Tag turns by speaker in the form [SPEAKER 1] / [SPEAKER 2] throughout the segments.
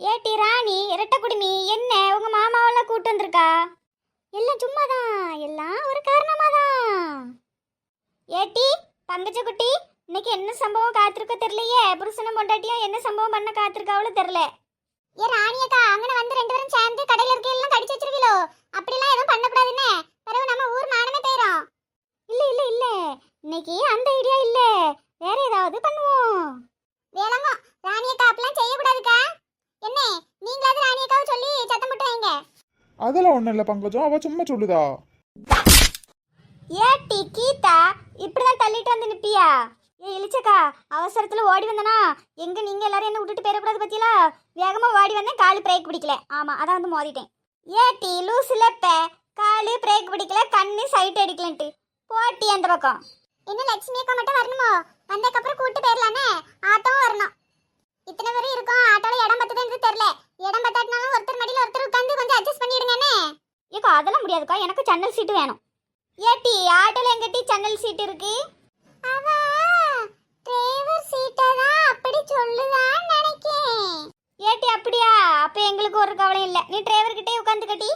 [SPEAKER 1] ஏட்டி ராணி இரட்டை குடுமி என்ன உங்க மாமாவெல்லாம் கூட்டு வந்திருக்கா? எல்லாம் சும்மாதான். எல்லாம் ஒரு காரணமா தான் ஏட்டி பங்கச்ச குட்டி இன்னைக்கு என்ன சம்பவம் காத்திருக்கோ தெரியலையே. புருஷனும் பொண்டாட்டியும் என்ன சம்பவம் பண்ண காத்திருக்காவளோ தெரியல. ஏ ராணியக்கா அங்கே வந்து ரெண்டு பேரும் சேர்ந்து கடையில இருக்க எல்லாம் கடிச்சு வச்சிருக்கீங்களோ அப்படிலாம் எதுவும் பண்ணக்கூடாதுன்னு பிறகு நம்ம ஊர் மானமே போயிடும் இல்ல இல்ல இல்ல இன்னைக்கு அந்த ஐடியா இல்ல வேற ஏதாவது பண்ணுவோம் வேலங்கோ ராணியக்கா அப்படிலாம் செய்யக்கூடாதுக்கா என்ன நீங்களாவது ராணியக்காவை சொல்லி சத்தம் போட்டு வைங்க
[SPEAKER 2] அதெல்லாம் ஒன்றும் இல்லை பங்கஜம். அவ சும்மா சொல்லுதா?
[SPEAKER 1] ஏட்டி கீதா இப்படிதான் தள்ளிட்டு வந்து நிப்பியா? ஏ இளிச்சக்கா அவசரத்துல ஓடி வந்தனா எங்க நீங்க எல்லாரும் என்ன விட்டுட்டு போயிடக்கூடாது பத்தியலா? வேகமா ஓடி வந்தேன் காலு பிரேக் பிடிக்கல. ஆமா அதான் வந்து மோதிட்டேன். ஏட்டி லூசுல இப்ப காலு பிரேக் பிடிக்கல கண்ணு சைட் அடிக்கலன்ட்டு. போட்டி அந்த பக்கம். என்ன லட்சுமி அக்கா மட்டும் வரணுமோ? வந்ததுக்கப்புறம் கூட்டு போயிடலானே ஆட்டோவும் வரணும். இத்தனை பேரும் இருக்கோம். ஆட்டோல இடம் பத்துதுன்னு தெரியல. இடம் பத்தாட்டினாலும் ஒருத்தர் மடியில ஒருத்தர் உட்காந்து கொஞ்சம் அட்ஜஸ்ட் பண்ணிடுங்கண்ணே. ஏக்கா அதெல்லாம் முடியாதுக்கா. எனக்கு ஜன்னல் சீட்டு வேணும். ஏட்டி ஆட்டோல எங்கட்டி ஜன்னல் சீட் இருக்கு? அவ டிரைவர் சீட்டை தான் அப்படி சொல்லுதான்னு நினைக்கேன். ஏட்டி அப்படியா? அப்ப எங்களுக்கு ஒரு கவலை இல்ல. நீ டிரைவர் கிட்டே உட்காந்துக்கட்டி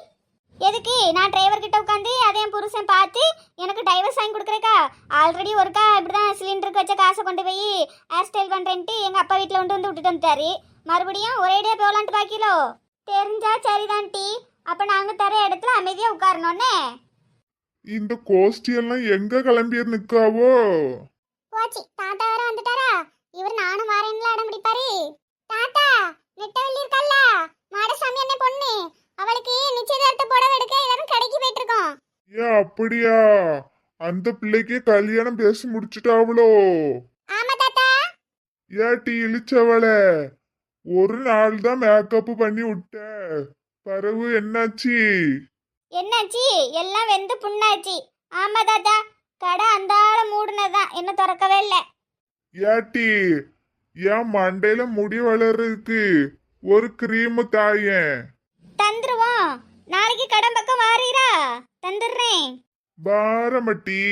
[SPEAKER 1] எதுக்கு? நான் டிரைவர் கிட்ட உட்காந்து அதே புருஷன் பார்த்து எனக்கு டைவர்ஸ் வாங்கி கொடுக்குறேக்கா. ஆல்ரெடி ஒருக்கா இப்படிதான் சிலிண்டருக்கு வச்ச காசை கொண்டு போய் ஹேர் ஸ்டைல் பண்றேன்ட்டு எங்க அப்பா வீட்டில் கொண்டு வந்து விட்டுட்டு வந்துட்டாரு. மறுபடியும் ஒரேடியா போகலான்ட்டு பாக்கிலோ? தெரிஞ்சா சரிதான் டி. அப்ப நாங்க தர இடத்துல அமைதியா உட்காரணும்னே.
[SPEAKER 2] இந்த கோஷ்டி எல்லாம் எங்க கிளம்பி நிக்காவோ?
[SPEAKER 1] போச்சு. தாத்தா வேற வந்துட்டாரா? இவர் நானும் வரேன்ல அடம் பிடிப்பாரு. தாத்தா நெட்டவள்ளி இருக்கல்ல? மாடசாமி அண்ணே பொண்ணு. அவளுக்கு நிச்சயதார்த்த புடவை எடுக்க எல்லாரும் கடைக்கு போயிட்டு இருக்கோம்
[SPEAKER 2] ஏன் அப்படியா? அந்த பிள்ளைக்கு கல்யாணம் பேசி முடிச்சுட்டாவளோ?
[SPEAKER 1] ஆமா தாத்தா.
[SPEAKER 2] ஏட்டி இழிச்சவளே ஒரு நாள் தான் மேக்கப் பண்ணி விட்ட பிறகு என்னாச்சு?
[SPEAKER 1] என்னாச்சு? எல்லாம் வெந்து புண்ணாச்சு. ஆமா தாத்தா கடை அந்த ஆள மூடுனதான் என்ன திறக்கவே இல்ல.
[SPEAKER 2] ஏட்டி என் மண்டையில முடி வளர்றதுக்கு ஒரு கிரீம் தாயேன்.
[SPEAKER 1] நாளைக்கு கடை பக்கம் வாரீரா? தந்துடுறேன்.
[SPEAKER 2] பாரமட்டி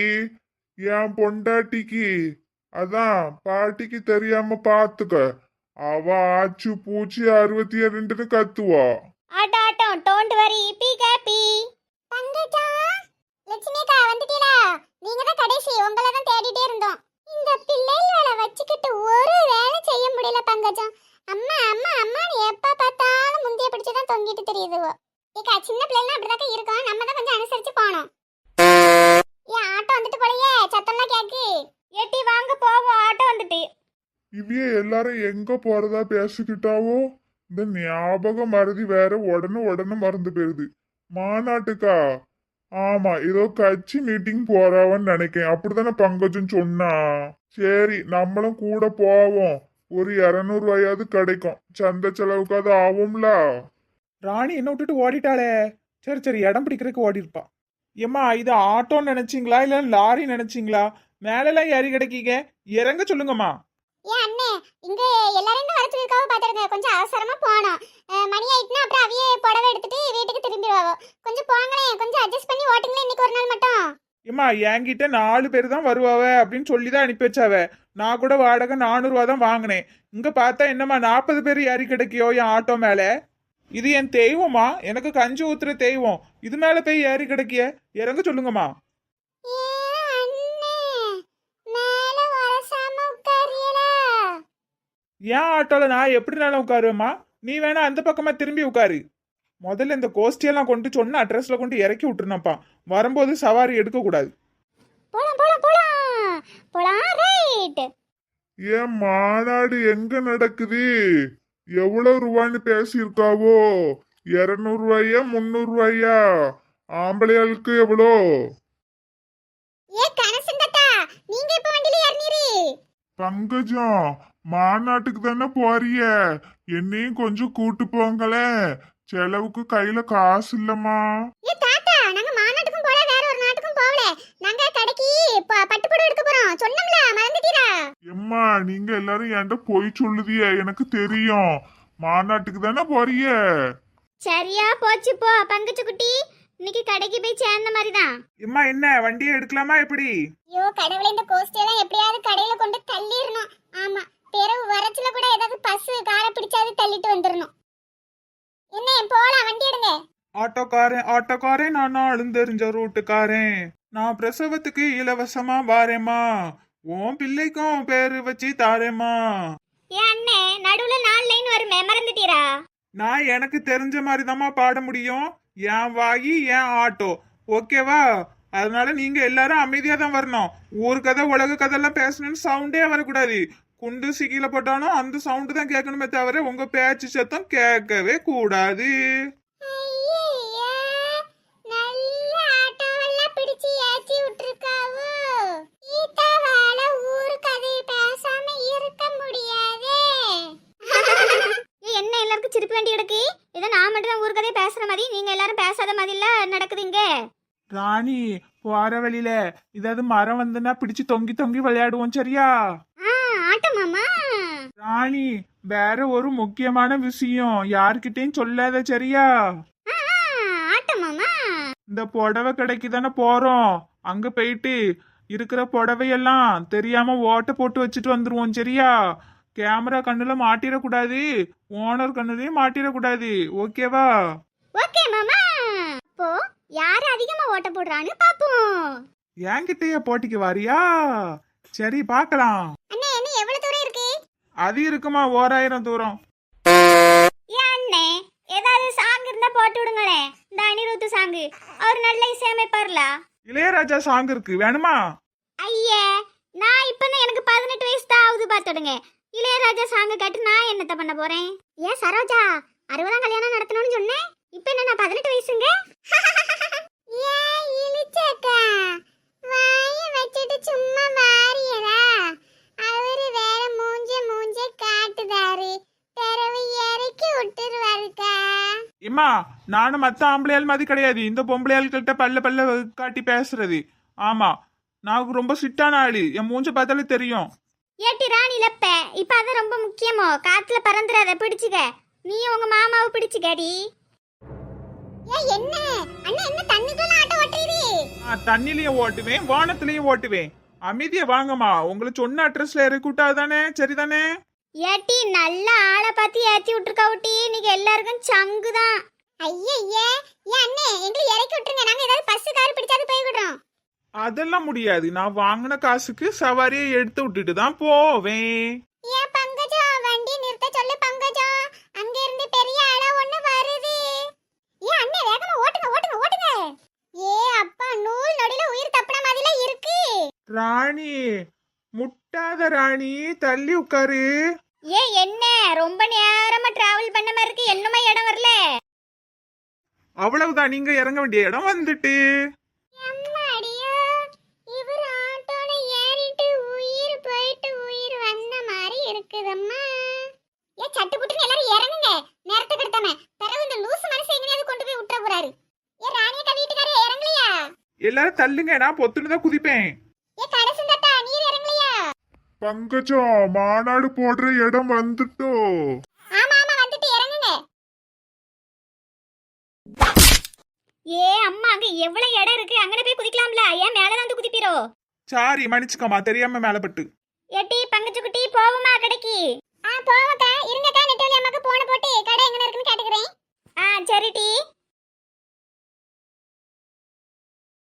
[SPEAKER 2] என் பொண்டாட்டிக்கு. அதான் பாட்டிக்கு தெரியாம பாத்துக்க. அவ ஆச்சு பூச்சி அறுபத்தி ரெண்டுன்னு கத்துவா.
[SPEAKER 1] ஆட்டம் டோன்ட் வரி. பி கேப்பி வந்துட்டு போலயே? சத்தம்லாம் கேக்கு. எட்டி வாங்க போவோம். ஆட்டோ வந்துட்டு.
[SPEAKER 2] இவைய எல்லாரும் எங்க போறதா பேசிக்கிட்டாவோ? இந்த ஞாபகம் மறதி வேற உடனே உடனே மறந்து போயிருது. மாநாட்டுக்கா? ஆமா ஏதோ கட்சி மீட்டிங் போறாவன்னு நினைக்கேன். அப்படித்தானே பங்கஜம் சொன்னா? சரி நம்மளும் கூட போவோம். ஒரு இரநூறு ரூபாயாவது கிடைக்கும். சந்தை செலவுக்கு அது ஆகும்ல?
[SPEAKER 3] ராணி என்ன விட்டுட்டு ஓடிட்டாளே. சரி சரி இடம் பிடிக்கிறதுக்கு ஓடி இருப்பா ஏம்மா இது ஆட்டோன்னு நினைச்சீங்களா? இல்ல லாரி நினைச்சீங்களா? மேலெல்லாம் ஏறி கிடைக்கீங்க. இறங்க சொல்லுங்கம்மா.
[SPEAKER 1] ஏன் அண்ணே இங்க எல்லாரும் வர சொல்லிருக்காவ பாத்துருங்க கொஞ்சம் அவசரமா போனோம் மணி ஆயிட்டுனா அப்புறம் அவியே புடவை எடுத்துட்டு வீட்டுக்கு திரும்பிடுவாவோ. கொஞ்சம் போங்களேன் கொஞ்சம் அட்ஜஸ்ட் பண்ணி ஓட்டுங்களேன் இன்னைக்கு ஒரு நாள் மட்டும்.
[SPEAKER 3] ஏம்மா என்கிட்ட நாலு பேர் தான் வருவாவ அப்படின்னு சொல்லி தான் அனுப்பி வச்சாவ. நான் கூட வாடகை நானூறுவா தான் வாங்கினேன். இங்க பார்த்தா என்னம்மா நாற்பது பேர் ஏறி கிடைக்கியோ என் ஆட்டோ மேல? இது என் தெய்வமா? எனக்கு கஞ்சி ஊத்துற தெய்வம். இது மேல போய் ஏறி கிடைக்கிய? இறங்க சொல்லுங்கம்மா.
[SPEAKER 1] ஏன்
[SPEAKER 3] ஆட்டோல நான் எப்படினாலும் உட்காருவேம்மா? நீ வேணா அந்த பக்கமா திரும்பி உட்காரு. முதல்ல இந்த கோஷ்டியெல்லாம் கொண்டு சொன்ன அட்ரஸ்ல கொண்டு இறக்கி விட்டுருனப்பா. வரும்போது சவாரி எடுக்க கூடாது
[SPEAKER 1] போலாம் போலாம் போலாம். போலாம் ரைட்.
[SPEAKER 2] ஏன் மாநாடு எங்க நடக்குது? எவ்வளவு ரூபான்னு பேசியிருக்காவோ? இருநூறு ரூபாயா முந்நூறு ரூபாயா? ஆம்பளையாளுக்கு எவ்வளோ? பங்கஜம் மாநாட்டுக்கு தானே போறிய என்னையும் கொஞ்சம் கூட்டு போங்களேன். செலவுக்கு கையில காசு இல்லம்மா.
[SPEAKER 1] மாவுல நாங்க கடைக்கு பட்டு புடவை எடுக்க போறோம். சொன்னோம்ல மறந்துட்டீரா?
[SPEAKER 2] எம்மா நீங்க எல்லாரும் என்கிட்ட போய் சொல்லுதிய எனக்கு தெரியும். மாநாட்டுக்கு தானே போறிய
[SPEAKER 1] சரியா போச்சு போ பங்குச்சு குட்டி. இன்னைக்கு கடைக்கு போய் சேர்ந்த மாதிரிதான்.
[SPEAKER 3] எம்மா என்ன வண்டியை எடுக்கலாமா எப்படி?
[SPEAKER 1] ஐயோ கடவுளே இந்த கோஸ்டெல்லாம் எப்படியாவது கடையில கொண்டு தள்ளிடணும். ஆமா பிறகு வரச்சுல
[SPEAKER 3] கூட ஏதாவது பஸ் காரை பிடிச்சாவது தள்ளிட்டு வந்துடணும். என்ன போலாம் வண்டி எடுங்க. ஆட்டோக்காரன் ஆட்டோக்காரன் நானும் அழுந்தெறிஞ்ச ரூட்டுக்காரன் நான் பிரசவத்துக்கு இலவசமா வாரேம்மா. உன் பிள்ளைக்கும் பேரு வச்சு தாரேம்மா.
[SPEAKER 1] ஏன் அண்ணே நடுவுல நாலு லைன் வருமே மறந்துட்டீரா?
[SPEAKER 3] நான் எனக்கு தெரிஞ்ச மாதிரி பாட முடியும். என் வாயி என் ஆட்டோ. ஓகேவா? அதனால நீங்க எல்லாரும் அமைதியா தான் வரணும். ஊர் கதை உலக கதையெல்லாம் பேசணும்னு சவுண்டே வரக்கூடாது. குண்டு சிக்கில போட்டாலும் அந்த சவுண்டு தான் கேட்கணுமே தவிர உங்க பேச்சு சத்தம் கேட்கவே கூடாது
[SPEAKER 1] நல்ல ஆட்டோவெல்லாம் பிடிச்சு ஏத்தி விட்டுருக்காவோ ஈத்தாவால ஊரு கதை பேசாம இருக்க முடியாதே என்ன எல்லாருக்கும் கிடக்கு ஏதோ நான் மட்டும் தான் ஊர் கதையை பேசுற மாதிரி நீங்க எல்லாரும் பேசாத மாதிரி இல்ல நடக்குது இங்க
[SPEAKER 3] ராணி போற வழியில ஏதாவது மரம் வந்துன்னா பிடிச்சு தொங்கி தொங்கி விளையாடுவோம் சரியா?
[SPEAKER 1] மாமா.
[SPEAKER 3] ராணி வேற ஒரு முக்கியமான விஷயம் யார்கிட்டயும் சொல்லாத சரியா? இந்த புடவை கடைக்கு தானே போறோம். அங்க போயிட்டு இருக்கிற புடவையெல்லாம் தெரியாம ஓட்டை போட்டு வச்சுட்டு வந்துருவோம் சரியா? கேமரா கண்ணுல மாட்டிடக்கூடாது ஓனர் கண்ணுலயும் மாட்டிடக்கூடாது ஓகேவா?
[SPEAKER 1] ஓகே மாமா. அப்போ யார் அதிகமா ஓட்ட போடுறான்னு பாப்போம்.
[SPEAKER 3] என்கிட்டயே போட்டிக்கு வாரியா? சரி பார்க்கலாம்.
[SPEAKER 1] அண்ணே என்ன எவ்வளவு தூரம் இருக்கு?
[SPEAKER 3] அது இருக்குமா ஓராயிரம் தூரம்.
[SPEAKER 1] அண்ணே ஏதாவது சாங் இருந்தா போட்டு விடுங்களேன் இந்த அனிருத்து சாங் அவர் நல்ல இசையமைப்பார்ல?
[SPEAKER 3] இளையராஜா சாங் இருக்கு. வேணுமா?
[SPEAKER 1] ஐயே நான் இப்பதான் எனக்கு பதினெட்டு வயசு தான் ஆகுது பார்த்துடுங்க இளையராஜா சாங் கேட்டு நான் என்னத்த பண்ண போறேன்? ஏன் சரோஜா அறுபதாம் கல்யாணம் நடத்தணும்னு சொன்னேன்? இப்போ என்ன நான் பதினெட்டு வயசுங்க? ஏன் இழிச்சக்கா. வாய வச்சுட்டு சும்மா வாரியரா அவரு வேற மூஞ்ச மூஞ்ச காட்டுதாரு. தெரவு இறக்கி விட்டுருவாருக்கா.
[SPEAKER 3] இம்மா நானும் மத்த ஆம்பளையால் மாதிரி கிடையாது. இந்த பொம்பளையாள்கிட்ட பல்ல பல்ல காட்டி பேசுறது. ஆமா நான் ரொம்ப சிட்டான ஆளு. என் மூஞ்ச பார்த்தாலே தெரியும்.
[SPEAKER 1] ஏட்டி ராணி லப்ப இப்ப அது ரொம்ப முக்கியமோ? காத்துல பறந்துடாத பிடிச்சுக்க. நீ உங்க மாமாவை பிடிச்சுக்கடி. ஏ என்ன? அண்ணா என்ன தண்ணிக்குள்ள ஆட்ட ஓட்டுறீரு?
[SPEAKER 3] நான் தண்ணிலையும் ஓட்டுவேன் வானத்திலையும் ஓட்டுவேன். அமைதியா வாங்கம்மா. உங்களை சொன்ன அட்ரஸ்ல இறக்கி விட்டாதானே சரிதானே?
[SPEAKER 1] ஏட்டி நல்ல ஆளை பார்த்து ஏத்தி விட்டுருக்கா ஊட்டி. நீங்க எல்லாருக்கும் சங்கு தான் ஐயே ஏன் அண்ணே எங்களை இறக்கி விட்டுருங்க. நாங்க ஏதாவது பஸ் கார் பிடிச்சாது போய்கிடுறோம்
[SPEAKER 3] அதெல்லாம் முடியாது. நான் வாங்கின காசுக்கு சவாரியை எடுத்து விட்டுட்டு தான் போவேன்.
[SPEAKER 1] ஏன் பங்கஜம் வண்டி நிறுத்த சொல்லு பங்கஜம் அங்க இருந்து பெரிய அலை ஒண்ணு வருது. ஏன் அண்ணே வேகமா ஓட்டுங்க ஓட்டுங்க ஓட்டுங்க. ஏ அப்பா நூல் நொடியில உயிர் தப்புன மாதிரிலாம் இருக்கு.
[SPEAKER 3] ராணி முட்டாத ராணி தள்ளி உட்காரு.
[SPEAKER 1] ஏ என்ன? ரொம்ப நேரமா டிராவல் பண்ண மாதிரி இருக்கு. என்னமா இடம் வரல.
[SPEAKER 3] அவ்வளவுதான் நீங்க இறங்க வேண்டிய இடம் வந்துட்டு
[SPEAKER 1] அம்மாடியோ இவர் ஆட்டோல ஏறிட்டு உயிர் போயிட்டு உயிர் வந்த மாதிரி இருக்குதம்மா ஏ சட்டு புட்டுன்னு எல்லாரும் இறங்குங்க நேரத்தை கெடுத்தாம பிறகு இந்த லூசு மனசை எங்கேயாவது கொண்டு போய் விட்டுற போறாரு ஏ ராணியக்கா வீட்டுக்காரே இறங்கலையா
[SPEAKER 3] எல்லாரும் தள்ளுங்க நான் பொத்துன்னு தான் குதிப்பேன்.
[SPEAKER 1] ஏ கடைசி தட்டா நீர் இறங்கலையா?
[SPEAKER 2] பங்கஜம் மாநாடு போடுற இடம் வந்துட்டோ.
[SPEAKER 1] ஆமா ஆமா வந்துட்டு இறங்குங்க. ஏ அம்மா அங்க எவ்வளவு இடம் இருக்கு? அங்கன போய் குதிக்கலாம்ல. ஏன் மேல வந்து குதிப்பீரோ?
[SPEAKER 3] சாரி மன்னிச்சுக்கோமா தெரியாம மேல பட்டு.
[SPEAKER 1] எட்டி பங்கச்சு குட்டி போவோமா கடைக்கு? ஆ போவோக்கா இருங்கக்கா நெட்டவலி அம்மாக்கு போன போட்டு கடை எங்க இருக்குன்னு கேட்டுக்கிறேன். ஆ சரி டி.